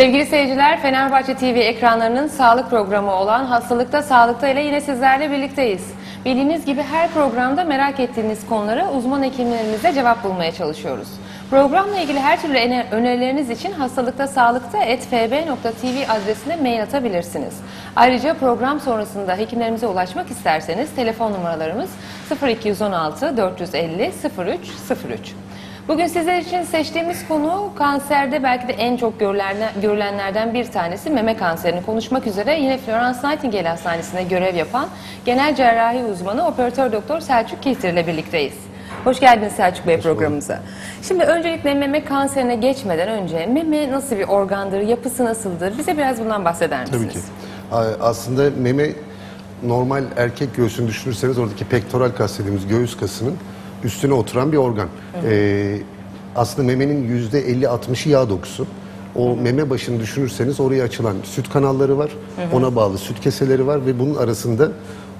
Sevgili seyirciler, Fenerbahçe TV ekranlarının sağlık programı olan Hastalıkta Sağlıkta ile yine sizlerle birlikteyiz. Bildiğiniz gibi her programda merak ettiğiniz konulara uzman hekimlerimizle cevap bulmaya çalışıyoruz. Programla ilgili her türlü önerileriniz için hastalıkta sağlıkta fb.tv adresine mail atabilirsiniz. Ayrıca program sonrasında hekimlerimize ulaşmak isterseniz telefon numaralarımız 0216 450 0303. Bugün sizler için seçtiğimiz konu kanserde belki de en çok görülenler- görülenlerden bir tanesi meme kanserini konuşmak üzere yine Florence Nightingale Hastanesi'nde görev yapan genel cerrahi uzmanı operatör doktor Selçuk Kihtir ile birlikteyiz. Hoş geldiniz Selçuk Bey programımıza. Şimdi öncelikle meme kanserine geçmeden önce meme nasıl bir organdır, yapısı nasıldır? Bize biraz bundan bahseder misiniz? Tabii ki. Aslında meme normal erkek göğsünü düşünürseniz oradaki pektoral kas dediğimiz göğüs kasının üstüne oturan bir organ. Ee, aslında memenin yüzde 50-60'ı yağ dokusu. O meme başını düşünürseniz oraya açılan süt kanalları var. Ona bağlı süt keseleri var ve bunun arasında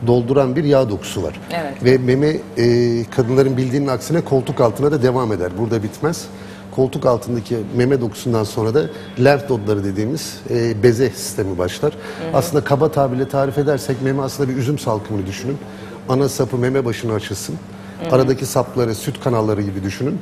dolduran bir yağ dokusu var. Evet. Ve meme e, kadınların bildiğinin aksine koltuk altına da devam eder. Burada bitmez. Koltuk altındaki meme dokusundan sonra da lenf nodları dediğimiz e, beze sistemi başlar. Aslında kaba tabirle tarif edersek meme aslında bir üzüm salkımını düşünün. Ana sapı meme başına açılsın. Aradaki sapları süt kanalları gibi düşünün.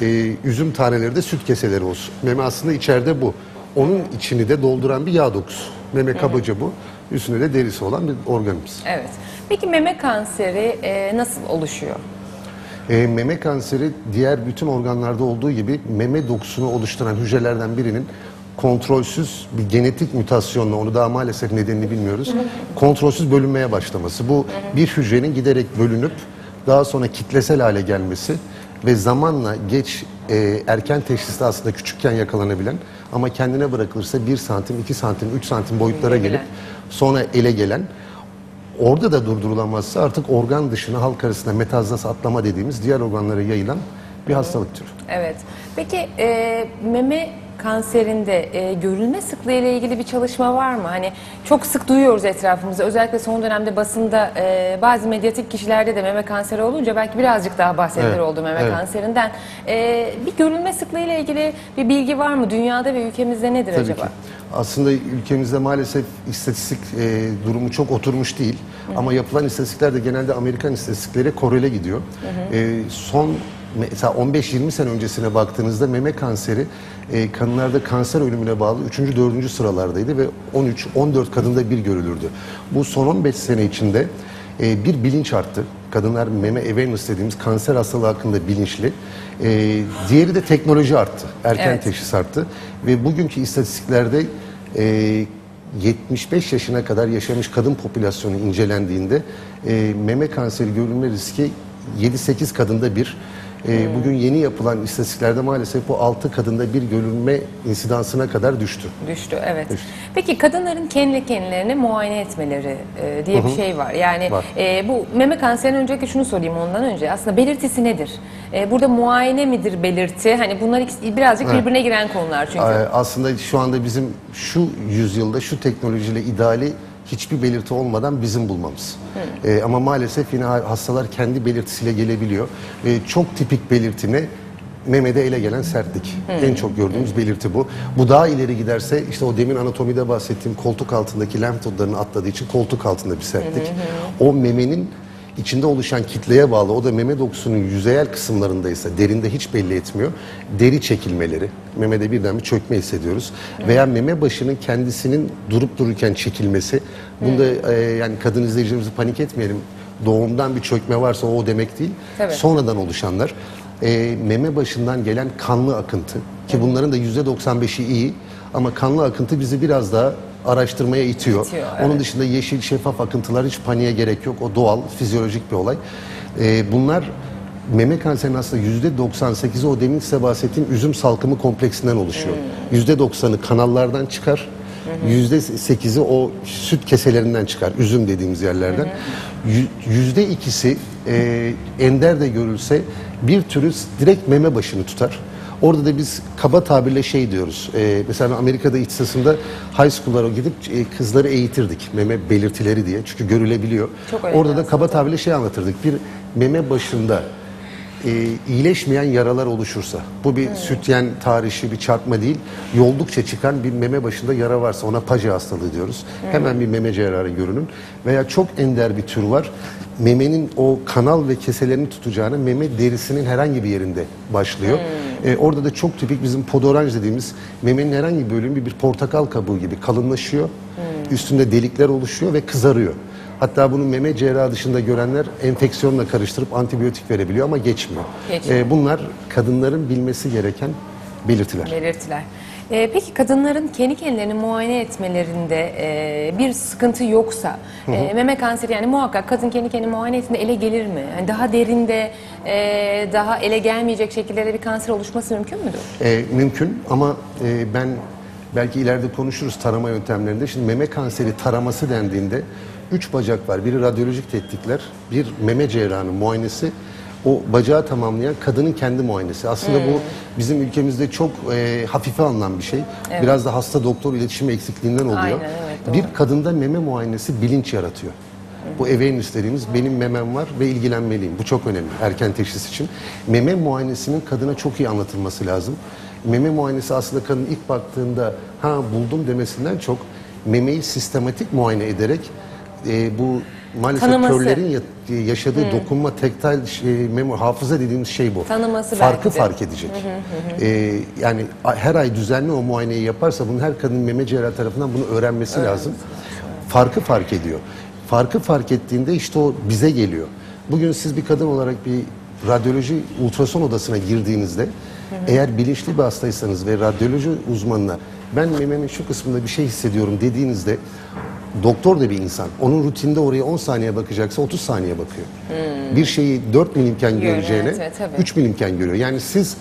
E, üzüm taneleri de süt keseleri olsun. Meme aslında içeride bu. Onun içini de dolduran bir yağ dokusu. Meme kabaca bu. Üstünde de derisi olan bir organımız. Evet. Peki meme kanseri e, nasıl oluşuyor? E, meme kanseri diğer bütün organlarda olduğu gibi meme dokusunu oluşturan hücrelerden birinin kontrolsüz bir genetik mutasyonla onu daha maalesef nedenini bilmiyoruz. Kontrolsüz bölünmeye başlaması. Bu bir hücrenin giderek bölünüp daha sonra kitlesel hale gelmesi ve zamanla geç e, erken teşhiste aslında küçükken yakalanabilen ama kendine bırakılırsa 1 santim, 2 santim, 3 santim boyutlara gelip sonra ele gelen Orada da durdurulamazsa artık organ dışına halk arasında metazlas atlama dediğimiz diğer organlara yayılan bir hastalık türü. Evet. Peki e, meme kanserinde e, görülme sıklığı ile ilgili bir çalışma var mı? Hani çok sık duyuyoruz etrafımızda. Özellikle son dönemde basında e, bazı medyatik kişilerde de meme kanseri olunca belki birazcık daha bahsedilir Evet, oldu meme evet. kanserinden. E, bir görülme sıklığı ile ilgili bir bilgi var mı? Dünyada ve ülkemizde nedir Tabii acaba? ki. Aslında ülkemizde maalesef istatistik e, durumu çok oturmuş değil. Ama yapılan istatistikler de genelde Amerikan istatistikleri korele gidiyor. E, son mesela 15-20 sene öncesine baktığınızda meme kanseri e, kadınlarda kanser ölümüne bağlı 3. 4. sıralardaydı ve 13-14 kadında bir görülürdü. Bu son 15 sene içinde e, bir bilinç arttı. Kadınlar meme awareness dediğimiz kanser hastalığı hakkında bilinçli. E, diğeri de teknoloji arttı. Erken Evet. teşhis arttı. Ve bugünkü istatistiklerde e, 75 yaşına kadar yaşamış kadın popülasyonu incelendiğinde e, meme kanseri görülme riski 7-8 kadında bir. E, Bugün yeni yapılan istatistiklerde maalesef bu 6 kadında bir görülme insidansına kadar düştü. Düştü evet. Peki kadınların kendi kendilerini muayene etmeleri e, diye bir şey var. Yani Var. e, bu meme kanserinin önceki şunu sorayım ondan önce. Aslında belirtisi nedir? E, burada muayene midir belirti? Hani bunlar birazcık Evet. birbirine giren konular çünkü. Ee, Aslında şu anda bizim şu yüzyılda şu teknolojiyle ideali hiçbir belirti olmadan bizim bulmamız. Ee, ama maalesef yine ha- hastalar kendi belirtisiyle gelebiliyor. Ee, çok tipik belirti ne? Memede ele gelen sertlik. En çok gördüğümüz belirti bu. Bu daha ileri giderse işte o demin anatomide bahsettiğim koltuk altındaki lenf nodlarının atladığı için koltuk altında bir sertlik. O memenin içinde oluşan kitleye bağlı o da meme dokusunun yüzeyel kısımlarındaysa derinde hiç belli etmiyor. Deri çekilmeleri, memede birden bir çökme hissediyoruz. Veya meme başının kendisinin durup dururken çekilmesi. Bunda e, yani kadın izleyicilerimizi panik etmeyelim. Doğumdan bir çökme varsa o demek değil. Tabii. Sonradan oluşanlar. E, meme başından gelen kanlı akıntı ki bunların da %95'i iyi ama kanlı akıntı bizi biraz daha araştırmaya itiyor. İtiyor, Onun evet. dışında yeşil şeffaf akıntılar hiç paniğe gerek yok. O doğal, fizyolojik bir olay. Ee, bunlar meme kanserinin aslında yüzde 98'i o demin size bahsettiğim üzüm salkımı kompleksinden oluşuyor. Yüzde 90'ı kanallardan çıkar. Yüzde 8'i o süt keselerinden çıkar. Üzüm dediğimiz yerlerden. Yü- Yüzde ikisi e, ender de görülse bir türü direkt meme başını tutar. Orada da biz kaba tabirle şey diyoruz. Ee, mesela Amerika'da ihtisasında high school'lara gidip e, kızları eğitirdik. Meme belirtileri diye. Çünkü görülebiliyor. Çok önemli Orada da kaba tabirle şey anlatırdık. Bir meme başında e, iyileşmeyen yaralar oluşursa, bu bir sütyen tarihi bir çarpma değil, yoldukça çıkan bir meme başında yara varsa ona paje hastalığı diyoruz. Hemen bir meme cerrahı görünün. Veya çok ender bir tür var. Memenin o kanal ve keselerini tutacağına meme derisinin herhangi bir yerinde başlıyor. E, orada da çok tipik bizim podoranj dediğimiz memenin herhangi bir bölümü bir portakal kabuğu gibi kalınlaşıyor. Üstünde delikler oluşuyor ve kızarıyor. Hatta bunu meme cerrahı dışında görenler enfeksiyonla karıştırıp antibiyotik verebiliyor ama geçmiyor. Geçmiyor. E, bunlar kadınların bilmesi gereken belirtiler. belirtiler. Ee, peki kadınların kendi kendilerini muayene etmelerinde e, bir sıkıntı yoksa e, meme kanseri yani muhakkak kadın kendi kendini muayene ettiğinde ele gelir mi? Yani daha derinde e, daha ele gelmeyecek şekillerde bir kanser oluşması mümkün müdür? E, mümkün ama e, ben belki ileride konuşuruz tarama yöntemlerinde. Şimdi meme kanseri taraması dendiğinde üç bacak var. Biri radyolojik tetkikler, bir meme cerrahının muayenesi, o bacağı tamamlayan kadının kendi muayenesi. Aslında bu bizim ülkemizde çok e, hafife alınan bir şey. Biraz da hasta doktor iletişimi eksikliğinden oluyor. Aynen, evet, doğru. bir kadında meme muayenesi bilinç yaratıyor. Bu awareness dediğimiz benim memem var ve ilgilenmeliyim. Bu çok önemli erken teşhis için. Meme muayenesinin kadına çok iyi anlatılması lazım. Meme muayenesi aslında kadın ilk baktığında ha buldum demesinden çok memeyi sistematik muayene ederek e, bu maalesef Tanıması. körlerin ya- yaşadığı dokunma, tektal şey, memo, hafıza dediğimiz şey bu. Tanıması Farkı belki de. fark edecek. E, yani a- her ay düzenli o muayeneyi yaparsa bunun her kadın meme cerrahı tarafından bunu öğrenmesi lazım. Farkı fark ediyor. Farkı fark ettiğinde işte o bize geliyor. Bugün siz bir kadın olarak bir radyoloji ultrason odasına girdiğinizde eğer bilinçli bir hastaysanız ve radyoloji uzmanına ben mememin şu kısmında bir şey hissediyorum dediğinizde doktor da bir insan. Onun rutinde oraya 10 saniye bakacaksa 30 saniye bakıyor. Bir şeyi 4 milimken Görüyor, göreceğine evet, evet, tabii. 3 milimken görüyor. Yani siz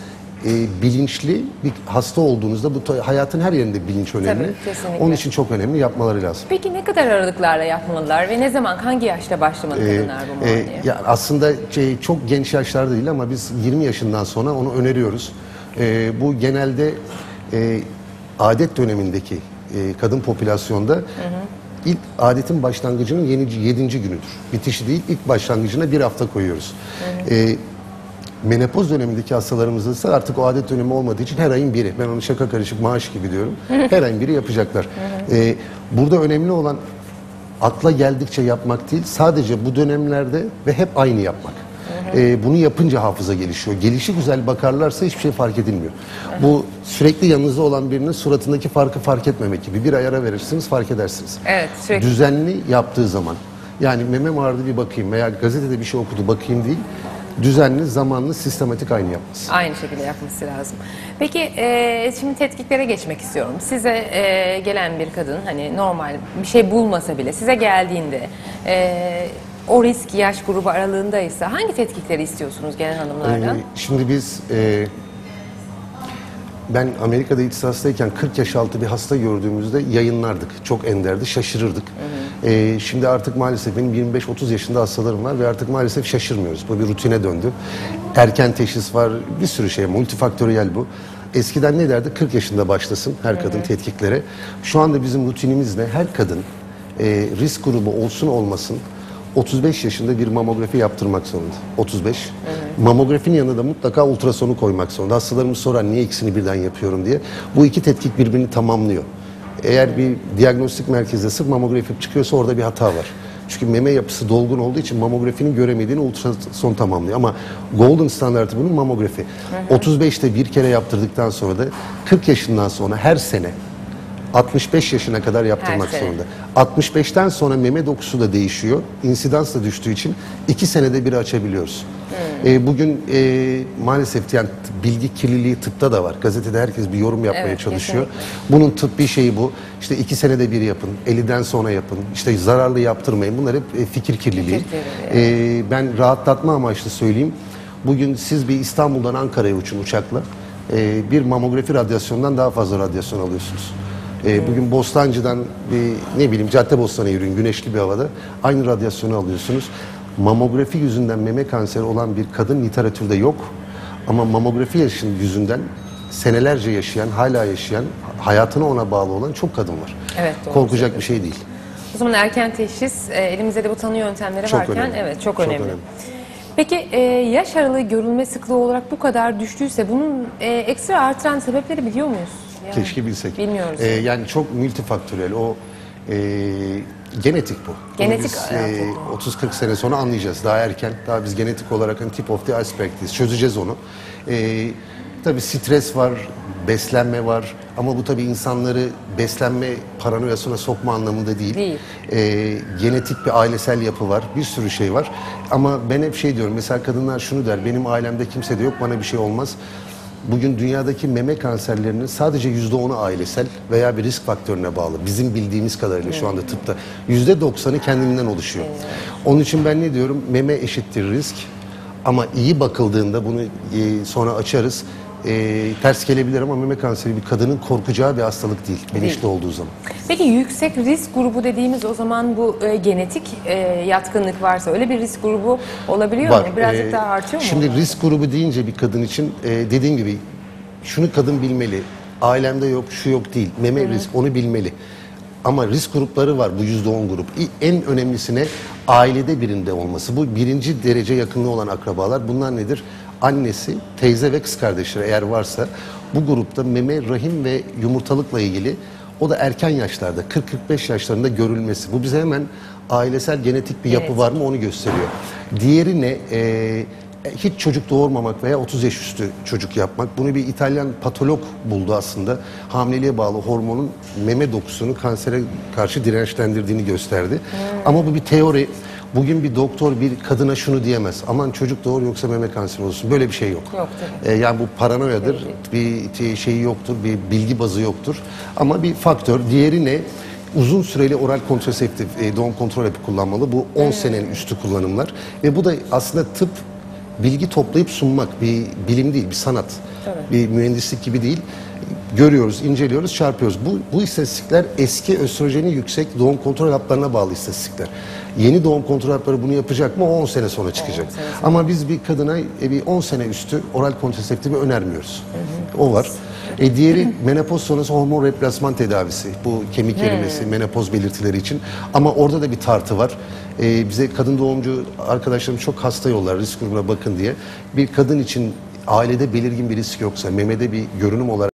e, bilinçli bir hasta olduğunuzda bu hayatın her yerinde bilinç önemli. kesinlikle. Onun için çok önemli yapmaları lazım. Peki ne kadar aralıklarla yapmalılar ve ne zaman hangi yaşta başlamalı kadınlar bu Ee, muayeneye? ya aslında şey, çok genç yaşlarda değil ama biz 20 yaşından sonra onu öneriyoruz. Ee, bu genelde e, adet dönemindeki e, kadın popülasyonda ilk adetin başlangıcının 7. günüdür. Bitişi değil ilk başlangıcına bir hafta koyuyoruz. Ee, Menopoz dönemindeki hastalarımızda ise artık o adet dönemi olmadığı için her ayın biri. Ben onu şaka karışık maaş gibi diyorum. Her ayın biri yapacaklar. Ee, burada önemli olan akla geldikçe yapmak değil, sadece bu dönemlerde ve hep aynı yapmak. Ee, bunu yapınca hafıza gelişiyor. Gelişi güzel bakarlarsa hiçbir şey fark edilmiyor. Bu sürekli yanınızda olan birinin suratındaki farkı fark etmemek gibi. Bir ay ara verirsiniz fark edersiniz. Evet, sürekli. Düzenli yaptığı zaman. Yani memem ağrıdı bir bakayım veya gazetede bir şey okudu bakayım değil. Düzenli, zamanlı, sistematik aynı yapması. Aynı şekilde yapması lazım. Peki e, şimdi tetkiklere geçmek istiyorum. Size e, gelen bir kadın hani normal bir şey bulmasa bile size geldiğinde e, o risk yaş grubu aralığındaysa hangi tetkikleri istiyorsunuz gelen hanımlardan? Ee, şimdi biz e, ben Amerika'da ihtisaslıyken 40 yaş altı bir hasta gördüğümüzde yayınlardık. Çok enderdi, şaşırırdık. Ee, şimdi artık maalesef benim 25-30 yaşında hastalarım var ve artık maalesef şaşırmıyoruz. Bu bir rutine döndü. Erken teşhis var, bir sürü şey, multifaktöriyel bu. Eskiden ne derdi? 40 yaşında başlasın her kadın tetkiklere. Şu anda bizim rutinimiz ne? Her kadın e, risk grubu olsun olmasın 35 yaşında bir mamografi yaptırmak zorunda. 35. Mamografinin yanında da mutlaka ultrasonu koymak zorunda. Hastalarımız sorar niye ikisini birden yapıyorum diye. Bu iki tetkik birbirini tamamlıyor. Eğer bir diagnostik merkezde sırf mamografi çıkıyorsa orada bir hata var. Çünkü meme yapısı dolgun olduğu için mamografinin göremediğini ultrason tamamlıyor. Ama golden standartı bunun mamografi. 35'te bir kere yaptırdıktan sonra da 40 yaşından sonra her sene 65 yaşına kadar yaptırmak Her sene. zorunda. 65'ten sonra meme dokusu da değişiyor. İnsidans da düştüğü için iki senede bir açabiliyoruz. Ee, bugün e, maalesef yani bilgi kirliliği tıpta da var. Gazetede herkes bir yorum yapmaya Evet, çalışıyor. Bunun tıbbi şeyi bu. İşte iki senede bir yapın, 50'den sonra yapın. İşte zararlı yaptırmayın. Bunlar hep e, fikir kirliliği. Fikir kirliliği, Ee, ben rahatlatma amaçlı söyleyeyim. Bugün siz bir İstanbul'dan Ankara'ya uçun uçakla. e, bir mamografi radyasyondan daha fazla radyasyon alıyorsunuz. E, bugün Bostancı'dan bir ne bileyim Caddebostan'a yürüyün güneşli bir havada aynı radyasyonu alıyorsunuz. Mamografi yüzünden meme kanseri olan bir kadın literatürde yok. Ama mamografi yaşın yüzünden senelerce yaşayan, hala yaşayan, hayatına ona bağlı olan çok kadın var. Evet, doğru Korkacak bir şey değil. O zaman erken teşhis, e, elimizde de bu tanı yöntemleri Çok varken önemli. evet çok, Çok önemli. önemli. Peki e, yaş aralığı görülme sıklığı olarak bu kadar düştüyse bunun e, ekstra artıran sebepleri biliyor muyuz? Yani Keşke bilsek. Bilmiyoruz. Ee, yani çok multifaktörel. O e, genetik bu. Bunu Genetik biz, hayatı e, 30-40 sene sonra anlayacağız. Daha erken. Daha biz genetik olarak hani tip of the iceberg'deyiz. Çözeceğiz onu. E, tabii stres var, beslenme var. Ama bu tabii insanları beslenme paranoyasına sokma anlamında değil. Değil. E, genetik bir ailesel yapı var. Bir sürü şey var. Ama ben hep şey diyorum. Mesela kadınlar şunu der. Benim ailemde kimse de yok. Bana bir şey olmaz. Bugün dünyadaki meme kanserlerinin sadece yüzde onu ailesel veya bir risk faktörüne bağlı. Bizim bildiğimiz kadarıyla şu anda tıpta yüzde doksanı kendinden oluşuyor. Onun için ben ne diyorum? Meme eşittir risk. Ama iyi bakıldığında bunu e, sonra açarız. E, ters gelebilir ama meme kanseri bir kadının korkacağı bir hastalık değil. Bilinçli olduğu zaman. Peki yüksek risk grubu dediğimiz o zaman bu e, genetik e, yatkınlık varsa öyle bir risk grubu olabiliyor mu? Birazcık Ee, daha artıyor mu? Şimdi onlar? risk grubu deyince bir kadın için e, dediğim gibi şunu kadın bilmeli. Ailemde yok, şu yok değil. Meme risk onu bilmeli. Ama risk grupları var bu yüzde on grup. En önemlisine ailede birinde olması. Bu birinci derece yakınlığı olan akrabalar. Bunlar nedir? Annesi, teyze ve kız kardeşleri eğer varsa bu grupta meme, rahim ve yumurtalıkla ilgili o da erken yaşlarda 40-45 yaşlarında görülmesi. Bu bize hemen ailesel genetik bir yapı Genetik. var mı onu gösteriyor. Diğeri ne? Ee, hiç çocuk doğurmamak veya 30 yaş üstü çocuk yapmak. Bunu bir İtalyan patolog buldu aslında. Hamileliğe bağlı hormonun meme dokusunu kansere karşı dirençlendirdiğini gösterdi. Ama bu bir teori. Bugün bir doktor bir kadına şunu diyemez. Aman çocuk doğur yoksa meme kanseri olsun. Böyle bir şey yok. Yok tabii. Ee, yani bu paranoyadır. Bir şeyi yoktur, bir bilgi bazı yoktur. Ama bir faktör. Diğeri ne? Uzun süreli oral kontraseptif e, doğum kontrol hapı kullanmalı. Bu 10 senenin üstü kullanımlar. Ve bu da aslında tıp bilgi toplayıp sunmak bir bilim değil, bir sanat. Bir mühendislik gibi değil. Görüyoruz, inceliyoruz, çarpıyoruz. Bu, bu istatistikler eski östrojeni yüksek doğum kontrol haplarına bağlı istatistikler. Yeni doğum kontrol hapları bunu yapacak mı? O 10 sene sonra çıkacak. Ama biz bir kadına e, bir 10 sene üstü oral kontraseptifi önermiyoruz. O var. E diğeri menopoz sonrası hormon replasman tedavisi. Bu kemik erimesi, menopoz belirtileri için. Ama orada da bir tartı var. E, bize kadın doğumcu arkadaşlarım çok hasta yollar risk grubuna bakın diye. Bir kadın için ailede belirgin bir risk yoksa, memede bir görünüm olarak